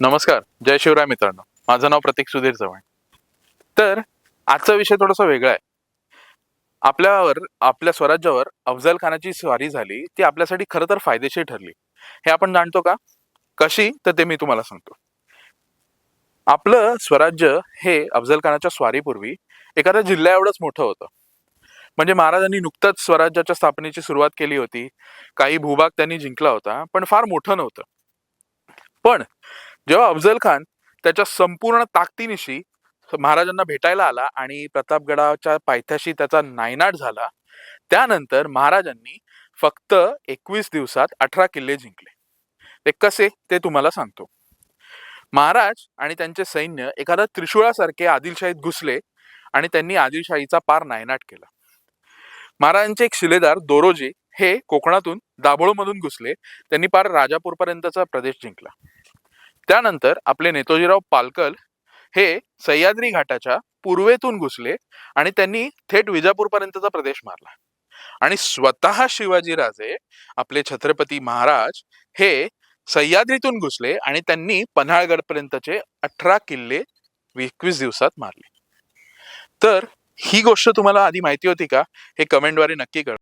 नमस्कार जय शिवराय मित्रांनो. माझं नाव प्रतीक सुधीर चव्हाण. तर आजचा विषय थोडासा वेगळा आहे. आपल्यावर आपल्या स्वराज्यावर अफजल खानाची स्वारी झाली ती आपल्यासाठी खरं तर फायदेशीर ठरली. हे आपण जाणतो का? कशी? तर ते मी तुम्हाला सांगतो. आपलं स्वराज्य हे अफजल खानाच्या स्वारीपूर्वी एखाद्या जिल्ह्या एवढंच मोठं होतं. म्हणजे महाराजांनी नुकतंच स्वराज्याच्या स्थापनेची सुरुवात केली होती. काही भूभाग त्यांनी जिंकला होता पण फार मोठं नव्हतं. पण जेव्हा अफजल खान त्याच्या संपूर्ण ताकदीनिशी महाराजांना भेटायला आला आणि प्रतापगडाच्या पायथ्याशी त्याचा नायनाट झाला त्यानंतर महाराजांनी फक्त एकवीस दिवसात अठरा किल्ले जिंकले. ते कसे ते तुम्हाला सांगतो. महाराज आणि त्यांचे सैन्य एखाद्या त्रिशूळासारखे आदिलशाहीत घुसले आणि त्यांनी आदिलशाहीचा पार नायनाट केला. महाराजांचे एक शिलेदार दोरोजी हे कोकणातून दाभोळमधून घुसले त्यांनी पार राजापूरपर्यंतचा प्रदेश जिंकला. त्यानंतर आपले नेतोजीराव पालकल हे सह्याद्री घाटाच्या पूर्वेतून घुसले आणि त्यांनी थेट विजापूरपर्यंतचा प्रदेश मारला. आणि स्वतः शिवाजीराजे आपले छत्रपती महाराज हे सह्याद्रीतून घुसले आणि त्यांनी पन्हाळगडपर्यंतचे अठरा किल्ले एकवीस दिवसात मारले. तर ही गोष्ट तुम्हाला आधी माहिती होती का? हे कमेंटद्वारे नक्की कळ